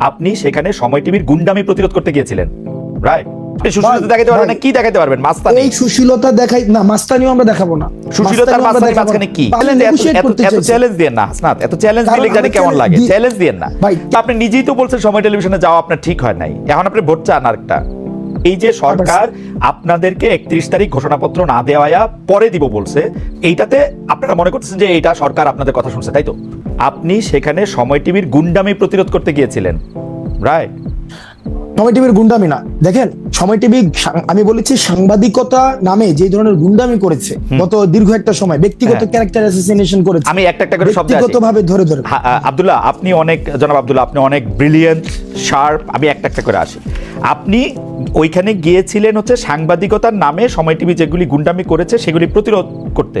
আপনি সেখানে সময় টিভির গুন্ডামি প্রতিরোধ করতে গিয়েছিলেন। রাইট আপনি সুশীলতা দেখাতে পারবেন কি দেখাতে পারবেন? মাস্তানি। এই সুশীলতা দেখাই না মাস্তানিও আমরা দেখাবো না। সুশীলতা মাঝখানে। কি? এত-। চ্যালেঞ্জ দিয়েন না হাসনাত। এত চ্যালেঞ্জ দিলে জানি কেমন লাগে? চ্যালেঞ্জ না। ভাই, আপনি নিজেই তো বলছেন সময় টেলিভিশনে যাওয়া আপনার ঠিক হয় নাই। এখন আপনি ভোট চান আরেকটা। এই যে সরকার আপনাদেরকে একত্রিশ তারিখ ঘোষণাপত্র না দেওয়া পরে দিব বলছে এইটাতে আপনারা মনে করতেছেন যে এইটা সরকার আপনাদের কথা শুনছে তাই তো? আপনি সেখানে সময় টিভির গুন্ডামি প্রতিরোধ করতে গিয়েছিলেন রাইট? সময় টিভির গুন্ডামি না। দেখেন সময় টিভি আমি বলেছি সাংবাদিকতা নামে যে ধরনের গুন্ডামি করেছে গত দীর্ঘ একটা সময় ব্যক্তিগত হ্যাঁ। ক্যারেক্টার অ্যাসোসিয়েশন করেছে আমি একটা একটা করে শব্দ আসি। ব্যক্তিগতভাবে ধরে ধরে। আব্দুল্লাহ আপনি অনেক জনাব আব্দুল্লাহ আপনি অনেক ব্রিলিয়েন্ট শার্প আমি একটা একটা করে আসি। আপনি ওইখানে গিয়েছিলেন হচ্ছে সাংবাদিকতার নামে সময় টিভি যেগুলি গুন্ডামি করেছে সেগুলি প্রতিরোধ করতে।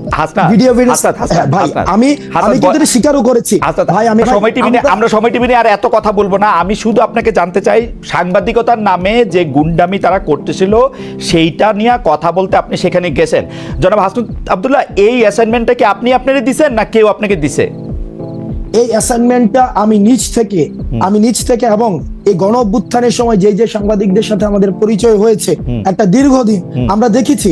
হাসনাত, ভিডিও এভিডেন্স হাসনাত, হাসনাত, ভাই আমি আমি কিন্তু স্বীকারও করেছি। ভাই আমি সময় টিভি আমরা- আমরা সময় টিভি আর এত কথা বলব না। আমি শুধু আপনাকে জানতে চাই সাংবাদিকতার নামে যে গুন্ডামি তারা করতেছিল সেইটা নিয়ে কথা বলতে আপনি সেখানে গেছেন। জনাব হাসনুদ আব্দুল্লাহ এই অ্যাসাইনমেন্টটা কি আপনি আপনারই দিছেন না কেউ আপনাকে দিছে? এই অ্যাসাইনমেন্টটা আমি নিজ থেকে আমি নিজ থেকে এবং এই গণ অভ্যুত্থানের সময় যে যে সাংবাদিকদের সাথে আমাদের পরিচয় হয়েছে একটা দীর্ঘদিন আমরা দেখেছি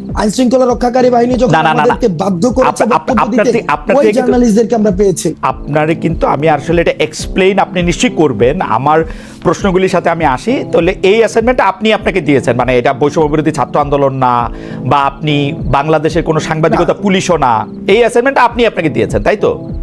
আইন শৃঙ্খলা রক্ষাকারী বাহিনী যখন। আমাদেরকে বাধ্য করেছে ওই জার্নালিস্টদেরকে আমরা পেয়েছি। আপনারে কিন্তু আমি আসলে এটা এক্সপ্লেইন আপনি নিশ্চয়ই করবেন। আমার প্রশ্নগুলির সাথে আমি আসি। তাহলে এই অ্যাসাইনমেন্টটা আপনি আপনাকে দিয়েছেন। মানে এটা বৈষম্য বিরোধী ছাত্র আন্দোলন না বা আপনি বাংলাদেশের কোনো সাংবাদিকতা পুলিশও না। এই অ্যাসাইনমেন্টটা আপনি আপনাকে দিয়েছেন তাই তো?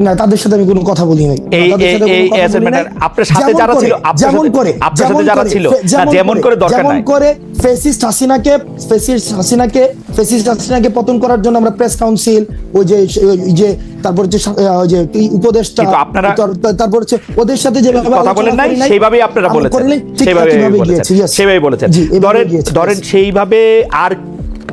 না তাদের সাথে আমি কোনো কথা বলি নাই। আপনার সাথে যারা ছিল যেমন করে আপনার সাথে যারা ছিল, যেমন করে দরকার যেমন নাই। করে ফেসিস্ট হাসিনাকে ফেসিস্ট হাসিনাকে ফেসিস্ট হাসিনাকে পতন করার জন্য আমরা প্রেস কাউন্সিল ওই যে ওই যে তারপর আহ, ওই যে উপদেষ্টা আপনারা- তার- তার- তারপর হচ্ছে ওদের সাথে যেভাবে কথা বলেন নাই সেইভাবেই আপনারা বলেছেন। সেইভাবে বলেছেন। সেইভাবে বলেছেন। ধরেন সেইভাবে আর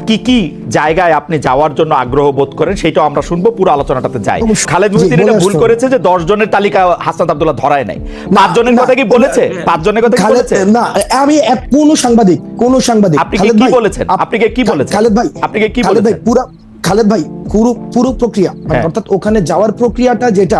কি কি জায়গায় আপনি যাওয়ার জন্য আগ্রহ বোধ করেন সেটাও আমরা শুনব পুরো আলোচনাটাতে যাই খালেদ জি, মুহিউদ্দিন এটা ভুল করেছে যে দশ জনের তালিকা হাসনাত আব্দুল্লাহ ধরায় নাই পাঁচ জনের কথা কি বলেছে পাঁচ জনের কথা কি বলেছে না আমি কোন সাংবাদিক কোন সাংবাদিক আপনি কি- বলেছেন? আপনি কি- বলেছেন? খালেদ ভাই আপনি কি- বলেছেন? পুরো খালেদ ভাই পুরো পুরো প্রক্রিয়া মানে হ্যাঁ। অর্থাৎ ওখানে যাওয়ার প্রক্রিয়াটা যেটা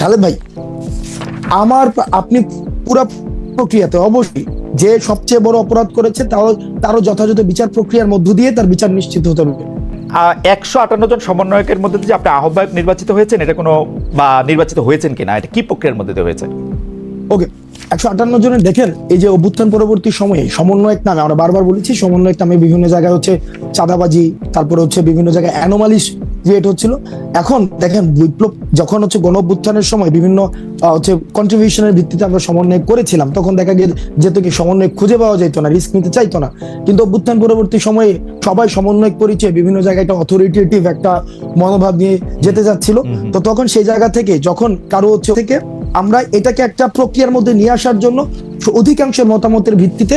খালেদ ভাই আমার আপনি পুরো প্রক্রিয়াতে অবশ্যই যে সবচেয়ে বড় অপরাধ করেছে তাও তারও যথাযথ বিচার প্রক্রিয়ার মধ্য দিয়ে তার বিচার নিশ্চিত হতে হবে। একশো আটান্ন জন সমন্বয়কের মধ্যে যে আপনি আহ্বায়ক নির্বাচিত হয়েছেন এটা কোনো বা নির্বাচিত হয়েছেন কিনা এটা কি প্রক্রিয়ার মধ্যে দিয়ে হয়েছে? ওকে একশো আটান্ন জনের দেখেন এই যে অভ্যুত্থান পরবর্তী সময়ে সমন্বয়ক নামে আমরা বারবার বলেছি সমন্বয়ক নামে বিভিন্ন জায়গায় হচ্ছে চাঁদাবাজি তারপরে হচ্ছে বিভিন্ন জায়গায় অ্যানোমালিস ক্রিয়েট হচ্ছিল। এখন দেখেন বিপ্লব যখন হচ্ছে গণ অভ্যুত্থানের সময় বিভিন্ন হচ্ছে কন্ট্রিবিউশনের ভিত্তিতে আমরা সমন্বয় করেছিলাম তখন দেখা গিয়ে যেত কি সমন্বয় খুঁজে পাওয়া যেত না রিস্ক নিতে চাইতো না। কিন্তু অভ্যুত্থান পরবর্তী সময়ে সবাই সমন্বয় পরিচয় বিভিন্ন জায়গায় একটা অথরিটেটিভ একটা মনোভাব নিয়ে যেতে যাচ্ছিল। তো তখন সেই জায়গা থেকে যখন কারও হচ্ছে থেকে আমরা এটাকে একটা প্রক্রিয়ার মধ্যে নিয়ে আসার জন্য অধিকাংশের মতামতের ভিত্তিতে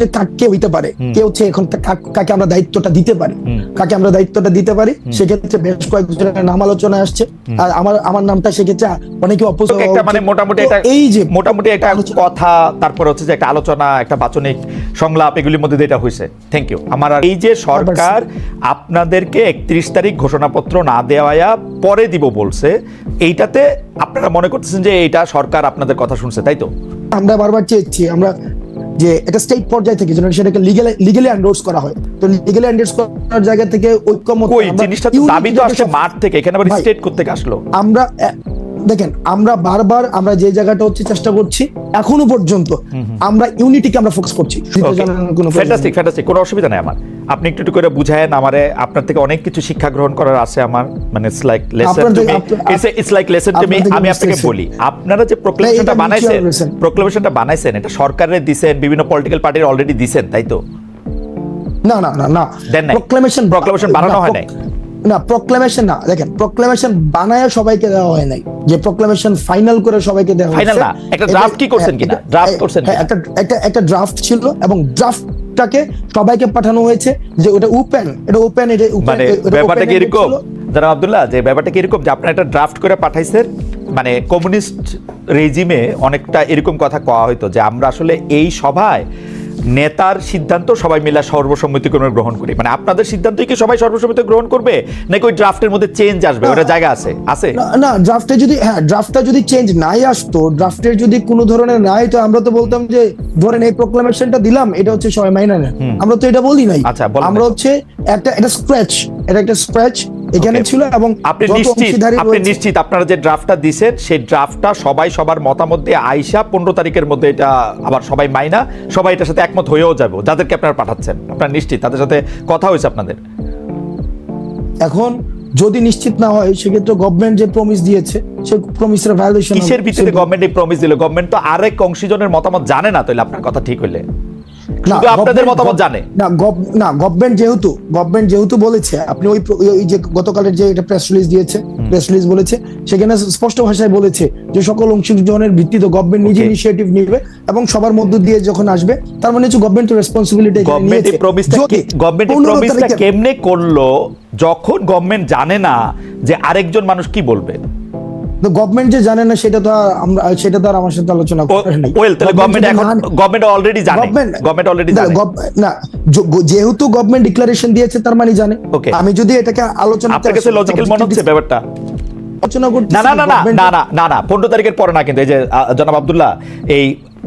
যে কাকে হইতে পারে? কে হচ্ছে এখন কাকে আমরা দায়িত্বটা দিতে পারি? কাকে আমরা দায়িত্বটা দিতে পারি? সেক্ষেত্রে বেশ কয়েকজনের নাম আলোচনায় আসছে। আর আমার আমার নামটা সেক্ষেত্রে অনেকে মানে মোটামুটি একটা এই যে মোটামুটি একটা কথা তারপর হচ্ছে যে একটা আলোচনা একটা বাচনিক সংলাপ এগুলির মধ্যে এটা হয়েছে। থ্যাংক ইউ আমার এই যে সরকার আপনাদেরকে একত্রিশ তারিখ ঘোষণাপত্র না দেওয়া পরে দিব বলছে এইটাতে আপনারা মনে করতেছেন যে এইটা সরকার আপনাদের কথা শুনছে তাই তো? আমরা বারবার চেয়েছি আমরা যে এটা স্টেট পর্যায় থেকে যেন সেটাকে লিগালি লিগালি এন্ডোর্স করা হয়। তো লিগালি এন্ডোর্স করার জায়গা থেকে ঐক্যমত ওই জিনিসটা তো দাবি তো আসে আসছে মাঠ থেকে এখানে আবার স্টেট করতে আসলো? আমরা দেখেন আমরা বারবার আমরা যে জায়গাটা হচ্ছে চেষ্টা করছি এখনও পর্যন্ত আমরা ইউনিটিকে আমরা ফোকাস করছি। ফ্যান্টাস্টিক ফ্যান্টাস্টিক কোনো অসুবিধা নাই আমার। আপনি একটু একটু করে বুঝায়েন আমারে আপনার থেকে অনেক কিছু শিক্ষা গ্রহণ করার আছে আমার মানে it's like lesson to me it's like lesson to me আমি আপনাকে বলি আপনারা যে প্রোক্লেমেশনটা বানাইছেন। প্রোক্লেমেশনটা বানাইছেন এটা সরকারের দিছেন বিভিন্ন পলিটিক্যাল পার্টির অলরেডি দিছেন তাই তো না না না না। প্রোক্লেমেশন Proclamation বানানো হয় নাই। না প্রোক্লেমেশন না দেখেন প্রোক্লেমেশন বানায় সবাইকে দেওয়া হয় নাই যে প্রোক্লেমেশন ফাইনাল করে সবাইকে দেওয়া Final হয়েছে। না, একটা draft কি করছেন হ্যাঁ, কিনা? হ্যাঁ, করছেন হ্যাঁ, একটা একটা একটা ড্রাফট ছিল এবং ড্রাফটটাকে সবাইকে পাঠানো হয়েছে যে ওটা ওপেন এটা ওপেন এটা মানে ব্যাপারটা কি এরকম। যারা আব্দুল্লাহ যে ব্যাপারটা কি এরকম যে আপনারা একটা ড্রাফট করে পাঠাইছেন মানে কমিউনিস্ট রেজিমে অনেকটা এরকম কথা কওয়া হইতো যে আমরা আসলে এই সভায় নেতার সিদ্ধান্ত সবাই মিলে সর্বসম্মতিক্রমে গ্রহণ করি। মানে আপনাদের সিদ্ধান্তই কি সবাই সর্বসম্মতি গ্রহণ করবে? নাকি ওই ড্রাফটের মধ্যে চেঞ্জ আসবে? ওটা জায়গা আছে? আছে? না, না ড্রাফটে যদি হ্যাঁ ড্রাফটটা যদি চেঞ্জ নাই আসতো ড্রাফটের যদি কোনো ধরনের নাই তো আমরা তো বলতাম যে ধরেন এই প্রোক্লামেশনটা দিলাম এটা হচ্ছে সবাই মাইনা আমরা তো এটা বলি নাই। আচ্ছা, আমরা হচ্ছে একটা এটা স্ক্র্যাচ এটা একটা স্ক্র্যাচ এখানে ছিল এবং আপনি নিশ্চিত আপনি নিশ্চিত আপনারা যে ড্রাফটটা দিছেন সেই ড্রাফটটা সবাই সবার মতামত দিয়ে আইসা পনেরো তারিখের মধ্যে এটা আবার সবাই মাইনা সবাই এটার সাথে একমত হয়েও যাব যাদেরকে আপনারা পাঠাচ্ছেন। আপনারা নিশ্চিত তাদের সাথে কথা হয়েছে আপনাদের। এখন যদি নিশ্চিত না হয় সেক্ষেত্রে গভর্নমেন্ট যে প্রমিস দিয়েছে সে প্রমিসের ভায়োলেশন কিসের ভিত্তিতে গভর্নমেন্ট এই প্রমিস দিল? গভর্নমেন্ট তো আরেক অংশীজনের মতামত জানে না তাহলে আপনার কথা ঠিক হইলে। শুধু আপনাদের মতামত জানে। না না গভর্নমেন্ট যেহেতু গভর্নমেন্ট যেহেতু বলেছে আপনি ওই ওই যে গতকালের যে এটা প্রেস রিলিজ দিয়েছে প্রেস রিলিজ বলেছে সেখানে স্পষ্ট ভাষায় বলেছে যে সকল অংশগ্রহণের ভিত্তিতে গভর্নমেন্ট নিজে ইনিশিয়েটিভ নিবে এবং সবার মধ্য দিয়ে যখন আসবে তার মানে হচ্ছে গভর্নমেন্ট রেসপন্সিবিলিটি গভর্নমেন্ট প্রমিসটা প্রমিসটা কেমনে করল যখন গভর্নমেন্ট জানে না যে আরেকজন মানুষ কি বলবে? তো গভর্নমেন্ট যে জানে না সেটা তো আমরা সেটা তো আর আমার সাথে আলোচনা ওয়েল তাহলে গভর্নমেন্ট এখন গভর্নমেন্ট অলরেডি জানে। গভর্নমেন্ট অলরেডি জানে। না যেহেতু গভর্নমেন্ট ডিক্লারেশন দিয়েছে তার মানে জানে। আমি যদি এটাকে আলোচনা আপনার কাছে লজিক্যাল মনে হচ্ছে ব্যাপারটা? আলোচনা করতে না না না না না না না পনেরো তারিখের পরে না কিন্তু এই যে জনাব আবদুল্লাহ এই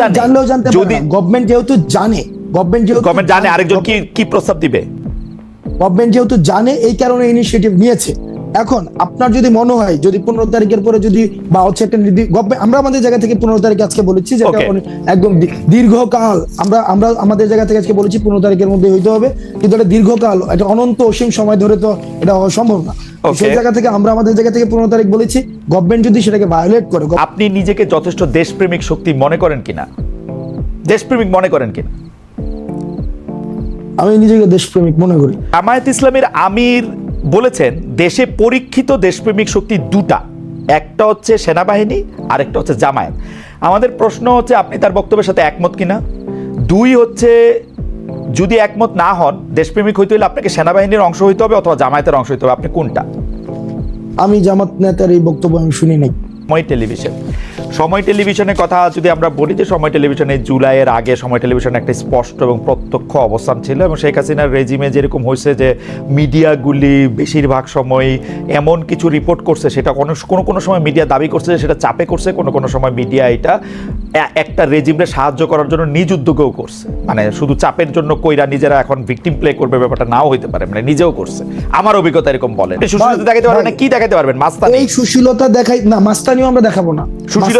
জানে। জানলেও জানতে যদি গভর্নমেন্ট যেহেতু জানে গভর্নমেন্ট যেহেতু গভর্নমেন্ট জানে আরেকজন কি কি প্রস্তাব দিবে? গভর্নমেন্ট যেহেতু জানে এই কারণে ইনিশিয়েটিভ নিয়েছে। এখন আপনার যদি মনে হয় যদি পনেরো তারিখের পরে যদি বা হচ্ছে একটা আমরা আমাদের জায়গা থেকে পনেরো তারিখ আজকে বলেছি যে এটা Okay. অনেক- একদম দীর্ঘকাল আমরা আমরা আমাদের জায়গা থেকে আজকে বলেছি পনেরো তারিখের মধ্যে হইতে হবে। কিন্তু এটা দীর্ঘকাল এটা অনন্ত অসীম সময় ধরে তো এটা হওয়া সম্ভব না। সেই জায়গা থেকে আমরা আমাদের জায়গা থেকে পনেরো তারিখ বলেছি গভর্নমেন্ট যদি সেটাকে ভায়োলেট করে আপনি নিজেকে যথেষ্ট দেশপ্রেমিক শক্তি মনে করেন কিনা? দেশপ্রেমিক মনে করেন কিনা? আমি নিজেকে দেশপ্রেমিক মনে করি। জামায়াত ইসলামের আমির বলেছেন দেশে পরীক্ষিত দেশপ্রেমিক শক্তি দুটা। একটা হচ্ছে সেনাবাহিনী আরেকটা হচ্ছে জামায়াত। আমাদের প্রশ্ন হচ্ছে আপনি তার বক্তব্যের সাথে একমত কিনা? দুই হচ্ছে যদি একমত না হন দেশপ্রেমিক হইতে হলে আপনাকে সেনাবাহিনীর অংশ হইতে হবে অথবা জামায়াতের অংশ হইতে হবে। আপনি কোনটা? আমি জামাত নেতার এই বক্তব্য আমি শুনি নাই। সময় টেলিভিশন। সময় টেলিভিশনের কথা যদি আমরা বলি যে সময় টেলিভিশনে জুলাইয়ের আগে সময় টেলিভিশনে একটা স্পষ্ট এবং প্রত্যক্ষ অবস্থান ছিল এবং শেখ হাসিনার রেজিমে যেরকম হয়েছে যে মিডিয়াগুলি বেশিরভাগ সময় এমন কিছু রিপোর্ট করছে সেটা কোনো কোনো কোনো সময় মিডিয়া দাবি করছে যে সেটা চাপে করছে কোনো কোনো সময় মিডিয়া এটা একটা রেজিমে সাহায্য করার জন্য নিজ উদ্যোগেও করছে। মানে শুধু চাপের জন্য কইরা নিজেরা এখন ভিকটিম প্লে করবে ব্যাপারটা নাও হইতে পারে মানে নিজেও করছে। আমার অভিজ্ঞতা এরকম বলে। সুশীলতা দেখাতে পারবেন কি দেখাতে পারবেন? মাস্তানি। এই সুশীলতা দেখাই না মাস্তানিও আমরা দেখাবো না। আমরা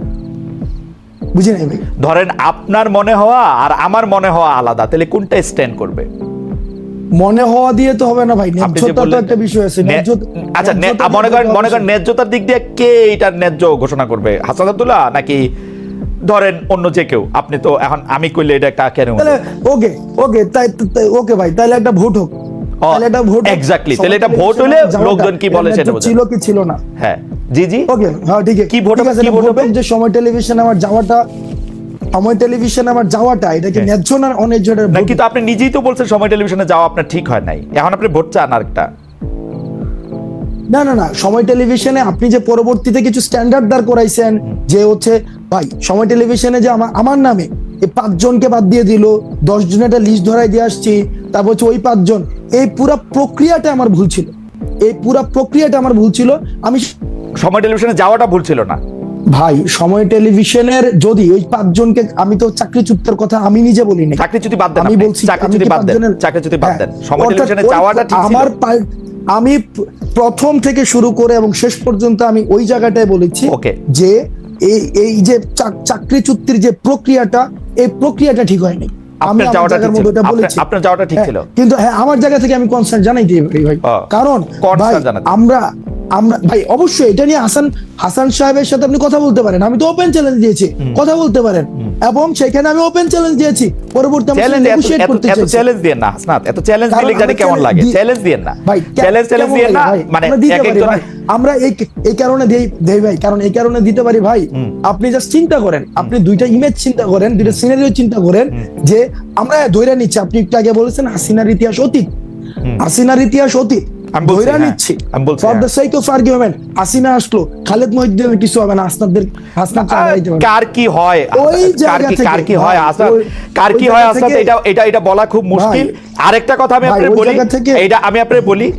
বুঝি নাই ভাই। ধরেন আপনার মনে হওয়া আর আমার মনে হওয়া আলাদা তাহলে কোনটা স্ট্যান্ড করবে? মনে হওয়া দিয়ে তো হবে না ভাই ন্যায্যতা তো একটা বিষয় আছে আচ্ছা মনে করেন মনে করেন। ন্যায্যতার দিক দিয়ে কে এটার ন্যায্য ঘোষণা করবে? হাসান আব্দুল্লাহ নাকি ধরেন অন্য যে কেউ? আপনি তো এখন আমি কইলে এটা একটা কেন ওকে ওকে তাই ওকে ভাই তাহলে একটা ভোট হোক। তাহলে একটা ভোট exactly, তাহলে এটা ভোট হলে লোকজন কি বলে সেটা ছিল কি ছিল না? হ্যাঁ। জি জি। ওকে হ্যাঁ ঠিক আছে। কি ভোট? কি ভোট? যে সময় টেলিভিশন আমার যাওয়াটা সময় টেলিভিশন আমার যাওয়াটা এটা কি হ্যাঁ। ন্যায্য না অন্যায্য এটা না কিন্তু আপনি নিজেই তো বলছেন সময় টেলিভিশনে যাওয়া আপনার ঠিক হয় নাই। এখন আপনি ভোট চান আরেকটা। না না না সময় টেলিভিশনে আপনি যে পরবর্তীতে কিছু স্ট্যান্ডার্ড দাঁড় করাইছেন যে হচ্ছে ভাই সময় টেলিভিশনে যে আমার নামে এই পাঁচজনকে বাদ দিয়ে দিল দশ জনের একটা লিস্ট ধরাই দিয়ে আসছি তারপর হচ্ছে ওই পাঁচজন এই পুরো প্রক্রিয়াটা আমার ভুল ছিল। এই পুরো প্রক্রিয়াটা আমার ভুল ছিল। আমি সময় টেলিভিশনে যাওয়াটা ভুল ছিল না। ভাই সময় টেলিভিশনের যদি ওই পাঁচজনকে আমি তো চাকরিচ্যুতের কথা আমি নিজে বলিনি। চাকরি যদি বাদ দেন আমি বলছি চাকরি কি বাদ দেন। চাকরি যদি বাদ হ্যাঁ, দেন সময় টেলিভিশনে যাওয়াটা ঠিক আমার আমি প্রথম থেকে শুরু করে এবং শেষ পর্যন্ত আমি ওই জায়গাটায় বলেছি Okay. যে এই এই যে চাক- চাকরিচ্যুতির যে প্রক্রিয়াটা এই প্রক্রিয়াটা ঠিক হয়নি। আমি আমার জায়গার মধ্যে ওটা বলেছি। আপনার যাওয়াটা ঠিক হ্যাঁ, ছিল। কিন্তু হ্যাঁ আমার জায়গা থেকে আমি কনসার্ন জানাই দিই ভাই? কারণ আমরা আমরা ভাই অবশ্যই এটা নিয়ে হাসান হাসান সাহেবের সাথে আপনি কথা বলতে পারেন। আমি তো ওপেন চ্যালেঞ্জ দিয়েছি। কথা বলতে পারেন। এবং সেখানে আমি ওপেন চ্যালেঞ্জ দিয়েছি। পরবর্তী চ্যালেঞ্জ এত করতে চাইছি। চ্যালেঞ্জ দিয়েন না হাসনাত। এত চ্যালেঞ্জ দিলে জানি কেমন লাগে। চ্যালেঞ্জ দিয়েন না। ভাই চ্যালেঞ্জ চ্যালেঞ্জ দিয়েন না মানে এক পারি আমরা এই এই কারণে দেই দেই ভাই। কারণ এই কারণে দিতে পারি ভাই। আপনি জাস্ট চিন্তা করেন। আপনি দুইটা ইমেজ চিন্তা করেন দুইটা সিনারিও চিন্তা করেন যে আমরা ধৈর্য নিচ্ছি। আপনি একটু আগে বলেছেন হাসিনার ইতিহাস অতীত। হাসিনার ইতিহাস অতীত। আমি বলছি, ধৈর্য হ্যাঁ। নিচ্ছি। ফর হ্যাঁ। The sake of argument Hasina আসলো খালেদ মহিউদ্দিনের কিছু হবে না হাসনাদের হাসনাদ কার কি হয়? ওই জায়গা থেকে, কার কি হয় ভাই, কার কি হয় জায়গা এটা এটা এটা বলা খুব মুশকিল। আরেকটা কথা আমি আপনাকে বলি এটা আমি আপনাকে বলি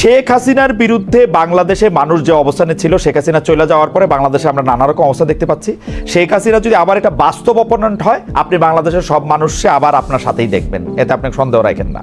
শেখ হাসিনার বিরুদ্ধে বাংলাদেশে মানুষ যে অবস্থানে ছিল শেখ হাসিনা চলে যাওয়ার পরে বাংলাদেশে আমরা নানা রকম অবস্থা দেখতে পাচ্ছি। শেখ হাসিনা যদি আবার একটা বাস্তব অপোনেন্ট হয় আপনি বাংলাদেশের সব মানুষকে আবার আপনার সাথেই দেখবেন। এতে আপনি সন্দেহ রাখেন না।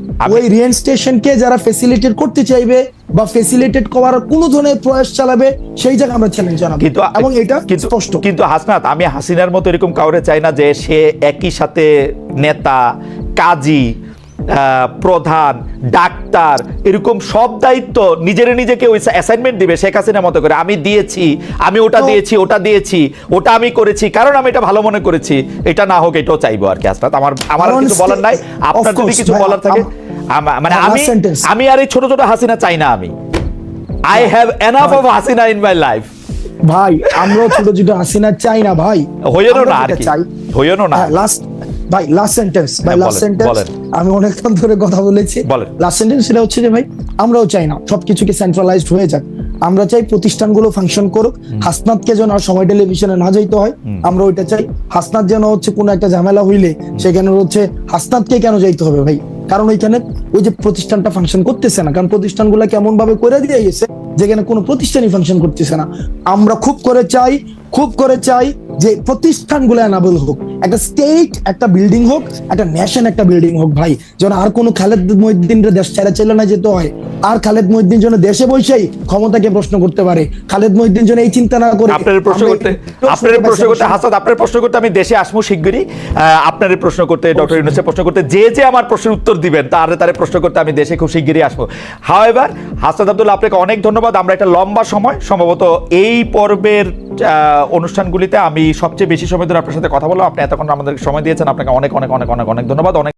ওই রিয়েল স্টেশনকে যারা ফেসিলিটেট করতে চাইবে বা ফেসিলিটেট করার কোনো ধরনের প্রয়াস চালাবে সেই জায়গা আমরা চ্যালেঞ্জ জানাব। কিন্তু এবং এটা কিন্তু স্পষ্ট। কিন্তু হাসনাত আমি হাসিনার মতো এরকম কাউরে চাই না যে সে একই সাথে নেতা কাজী প্রধান ডাক্তার এরকম সব দায়িত্ব নিজের নিজেকে ওই অ্যাসাইনমেন্ট দিবে শেখ হাসিনার মতো করে। আমি দিয়েছি আমি ওটা দিয়েছি ওটা দিয়েছি ওটা আমি করেছি কারণ আমি এটা ভালো মনে করেছি। এটা না হোক এটাও চাইব আর কি হাসনাত আমার আমার কিছু বলার নাই। আপনার যদি কিছু বলার থাকে মানে হ্যাঁ, আমি আমি আর এই ছোট ছোট হাসিনা চাই না আমি। I have enough of Hasina in my life ভাই আমরাও ছোট ছোট হাসিনা চাই না ভাই। আমরা না আর কি। চাই হইয়েনও না। লাস্ট ভাই লাস্ট সেন্টেন্স ভাই হ্যাঁ, লাস্ট সেন্টেন্স। আমি অনেকক্ষণ ধরে কথা বলেছি। লাস্ট সেন্টেন্স সেটা হচ্ছে যে ভাই আমরাও চাই না সবকিছুকে সেন্ট্রালাইজড হয়ে যাক। আমরা চাই প্রতিষ্ঠানগুলো ফাংশন করুক। হাসনাতকে যেন আর সময় টেলিভিশনে না যাইতে হয় আমরা ওইটা চাই। হাসনাত যেন হচ্ছে কোনো একটা ঝামেলা হইলে সেখানে হচ্ছে হাসনাতকে কেন যাইতে হবে ভাই? কারণ ওইখানে ওই যে প্রতিষ্ঠানটা ফাংশন করতেছে না কারণ প্রতিষ্ঠানগুলো কেমন ভাবে করে দিয়ে গেছে যেখানে কোনো প্রতিষ্ঠানই ফাংশন করতেছে না। আমরা খুব করে চাই খুব করে চাই যে প্রতিষ্ঠানগুলো অ্যানাবল হোক। একটা স্টেট একটা বিল্ডিং হোক একটা ন্যাশন একটা বিল্ডিং হোক ভাই। যেন আর কোনো খালেদ মহিদ্দিনের দেশ ছেড়ে চলে না যেতে হয়। আর খালেদ মহিদ্দিন যেন দেশে বসেই ক্ষমতাকে প্রশ্ন করতে পারে। খালেদ মহিদ্দিন যেন এই চিন্তা না করে। আপনার প্রশ্ন করতে আপনার প্রশ্ন করতে হাসাদ আপনার প্রশ্ন করতে আমি দেশে শিগগিরই। আপনার প্রশ্ন করতে ডক্টর ইউনুসের প্রশ্ন করতে যে যে আমার প্রশ্নের উত্তর দিবেন তার তারে প্রশ্ন করতে আমি দেশে খুব শিগগিরই আসব। হাওয়েভার হাসাদ আব্দুল্লাহ আপনাকে অনেক ধন্যবাদ। আমরা একটা লম্বা সময় সম্ভবত এই পর্বের আহ, অনুষ্ঠানগুলিতে আমি সবচেয়ে বেশি সময় ধরে আপনার সাথে কথা বললাম। আপনি এতক্ষণ আমাদের সময় দিয়েছেন। আপনাকে অনেক অনেক অনেক অনেক অনেক ধন্যবাদ। অনেক